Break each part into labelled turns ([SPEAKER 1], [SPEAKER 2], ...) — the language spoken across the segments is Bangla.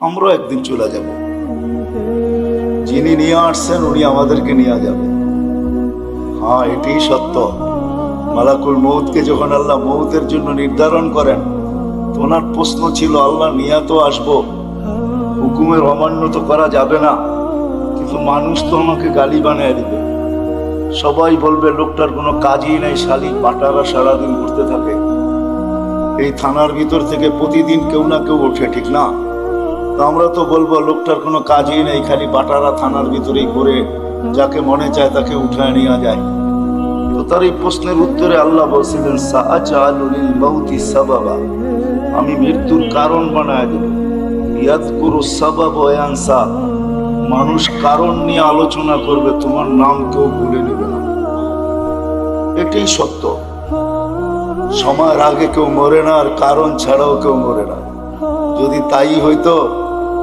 [SPEAKER 1] আমরাও একদিন চলে যাব। যিনি নিয়ে আসছেন, উনি আমাদেরকে নিয়ে যাবে। হ্যাঁ এটাই সত্য। মালাকুল মৌতকে যখন আল্লাহ মৌতের জন্য নির্ধারণ করেন ওনার প্রশ্ন ছিল, আল্লাহ নিয়ে তো আসব। হুকুমের অমান্য তো করা যাবে না। কিন্তু মানুষ তো আমাকে গালি বানিয়ে দিবে। সবাই বলবে, লোকটার কোনো কাজই নেই শালি বাটারা সারাদিন ঘুরতে থাকে। এই থানার ভিতর থেকে প্রতিদিন কেউ না কেউ ওঠে, ঠিক না? আমরা তো বলব, লোকটার কোনো কাজই নেই, খালি বাটারা থানার ভিতরেই করে যাকে মনে চায় তাকে উঠায় নিয়ে যায়। তো তার এই প্রশ্নের উত্তরে আল্লাহ বলছিলেন আমি মৃত্যুর কারণ বানায় দেব। ইয়াদ করু সাবাব ওয়ানসা মানুষ কারণ নিয়ে আলোচনা করবে, তোমার নাম কেউ ভুলে নেবে না। এটাই সত্য। সময়ের আগে কেউ মরে না, আর কারণ ছাড়াও কেউ মরে না। যদি তাই হইতো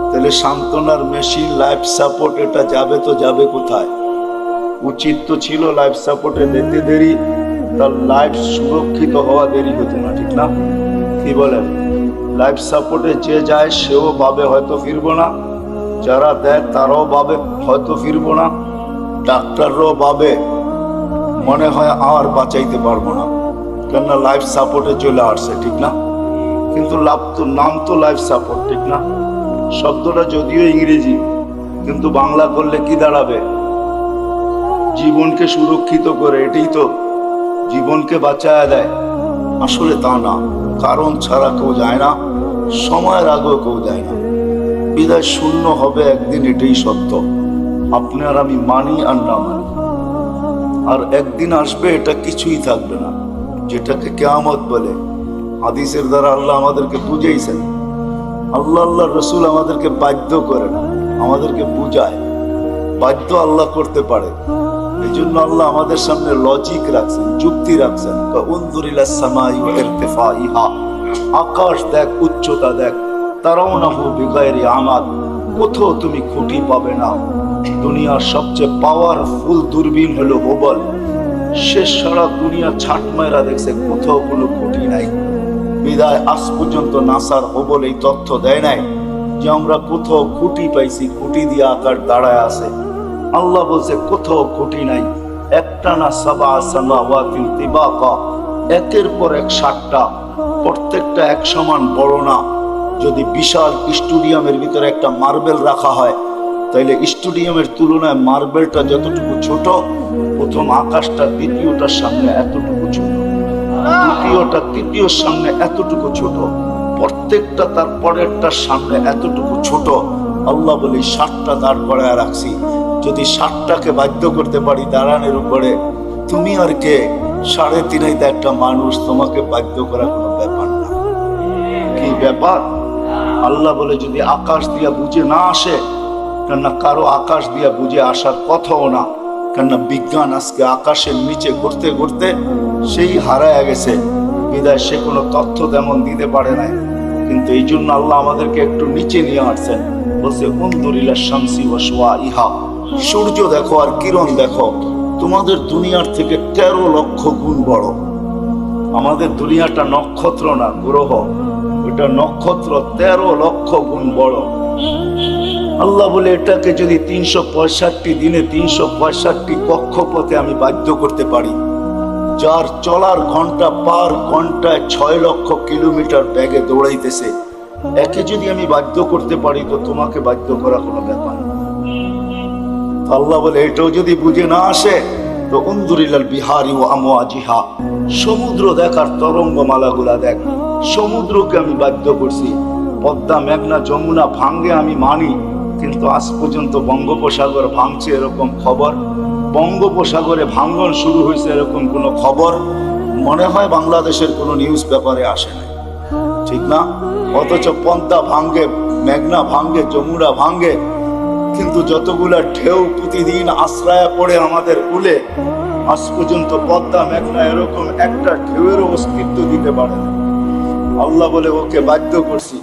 [SPEAKER 1] তাহলে সান্ত্বনার মেশিন লাইফ সাপোর্ট এটা যাবে তো যাবে কোথায়? উচিত তো ছিল লাইফ সাপোর্টে দিতে দেরি, তার লাইফ সুরক্ষিত হওয়া দেরি হতো না, ঠিক না? কি বলেন? লাইফ সাপোর্টে যে যায়, সেও ভাবে হয়তো ফিরবো না। যারা দেয়, তারাও ভাবে হয়তো ফিরবো না। ডাক্তাররাও ভাবে মনে হয় আর বাঁচাইতে পারব না। কেননা লাইফ সাপোর্টে চলে আসছে, ঠিক না? কিন্তু লাভ তো, নাম তো লাইফ সাপোর্ট ঠিক না? শব্দটা যদিও ইংরেজি, কিন্তু বাংলা করলে কি দাঁড়াবে? জীবনকে সুরক্ষিত করে, এটাই তো জীবনকে বাঁচায় দেয়। আসলে তা না, কারণ ছাড়া কেউ যায় না, সময়ের আগেও কেউ যায় না। বিদায় শূন্য হবে একদিন, এটাই সত্য। আপনি আর আমি মানি আর না মানি। আর একদিন আসবে, এটা কিছুই থাকবে না। যেটাকে কেয়ামত বলে। হাদিসের দ্বারা আল্লাহ আমাদেরকে বুঝাইছেন। আল্লাহ আল্লাহ রসুল আমাদেরকে বাধ্য করে না, আমাদেরকে বুঝায়। বাধ্য আল্লাহ করতে পারে। এই জন্য আল্লাহ আমাদের সামনে লজিক রাখছেন, যুক্তি রাখছেন। আকাশ দেখ, উচ্চতা দেখ। তারাও না হু বিগায়েরি আমাদ কোথাও তুমি খুঁটি পাবে না। দুনিয়ার সবচেয়ে পাওয়ারফুল দূরবীন হলো হোবল শেষ সারা দুনিয়া ছাট মায়েরা দেখছে, কোথাও কোনো খুঁটি নাই। বিদায় আজ পর্যন্ত নাসার হোবল এই তথ্য দেয় নাই যে আমরা কোথাও খুঁটি পাইছি, খুঁটি দিয়ে আকার দাঁড়ায় আছে। আল্লাহ বলছে, কোথাও খুঁটি নাই। একটা না সাবা সামা তিবাকা, একের পর এক সাতটা। প্রত্যেকটা এক সমান বড় না। যদি বিশাল স্টুডিয়ামের ভিতরে একটা মার্বেল রাখা হয়, তাইলে স্টুডিয়ামের তুলনায় মার্বেলটা যতটুকু ছোট, প্রথম আকাশটা, দ্বিতীয়টার সামনে এতটুকু ছোট। দ্বিতীয়টা তৃতীয়র সামনে এতটুকু ছোট, প্রত্যেকটা তার পরেরটার সামনে এতটুকু ছোট। আল্লাহ বলি ষাটটা দাঁড় করায় রাখছি। যদি ষাটটাকে বাধ্য করতে পারি দাঁড়ানোর উপরে, তুমি আর কে? সাড়ে তিনাইতে একটা মানুষ তোমাকে বাধ্য করা কোনো ব্যাপার না। কি ব্যাপার? আল্লাহ বলে, যদি আকাশ দিয়া বুঝে না আসে, কেননা কারও আকাশ দিয়া বুঝে আসার কথাও না। কেননা, বিজ্ঞান আজকে আকাশের নিচে ঘুরতে ঘুরতে সেই হারায় গেছে। বিদায় সে কোনো তথ্য তেমন দিতে পারে নাই। কিন্তু এই জন্য আল্লাহ আমাদেরকে একটু নিচে নিয়ে আসছেন। বলছে উন্দুরিলা শামসি ওয়া ইহা সূর্য দেখো আর কিরণ দেখো। তোমাদের দুনিয়ার থেকে তেরো লক্ষ গুণ বড়। আমাদের দুনিয়াটা নক্ষত্র না, গ্রহ। ওটা নক্ষত্র তেরো লক্ষ গুণ বড়। আল্লাহ বলে, এটাকে যদি তিনশো পঁয়ষট্টি দিনে তিনশো পঁয়ষট্টি কক্ষপথে আমি বাধ্য করতে পারি, যার চলার ঘণ্টা পার ঘন্টায় ছয় লক্ষ কিলোমিটার ব্যাগে দৌড়াইতেছে, একে যদি আমি বাধ্য করতে পারি, তো তোমাকে বাধ্য করা কোনো ব্যাপার। আল্লাহ বলে, এটাও যদি বুঝে না আসে, তো উন্দুরিলাল বিহারি ও আমোয়াজিহা, সমুদ্র দেখার তরঙ্গ মালাগুলা দেখ সমুদ্রকে আমি বাধ্য করছি, পদ্মা, মেঘনা, যমুনা ভাঙ্গে আমি মানি কিন্তু আজ পর্যন্ত বঙ্গোপসাগর ভাঙছে এরকম খবর। বঙ্গোপসাগরে ভাঙ্গন শুরু হয়েছে এরকম কোনো খবর মনে হয় বাংলাদেশের কোনো নিউজ পেপারে আসে না ঠিক না? অথচ পদ্মা ভাঙ্গে মেঘনা ভাঙ্গে যমুনা ভাঙ্গে কিন্তু যতগুলা ঢেউ প্রতিদিন আশ্রয় পড়ে আমাদের কুলে, আজ পর্যন্ত পদ্মা, মেঘনা এরকম একটা ঢেউয়েরও অস্তিত্ব দিতে পারে আল্লাহ বলে, ওকে বাধ্য করছি।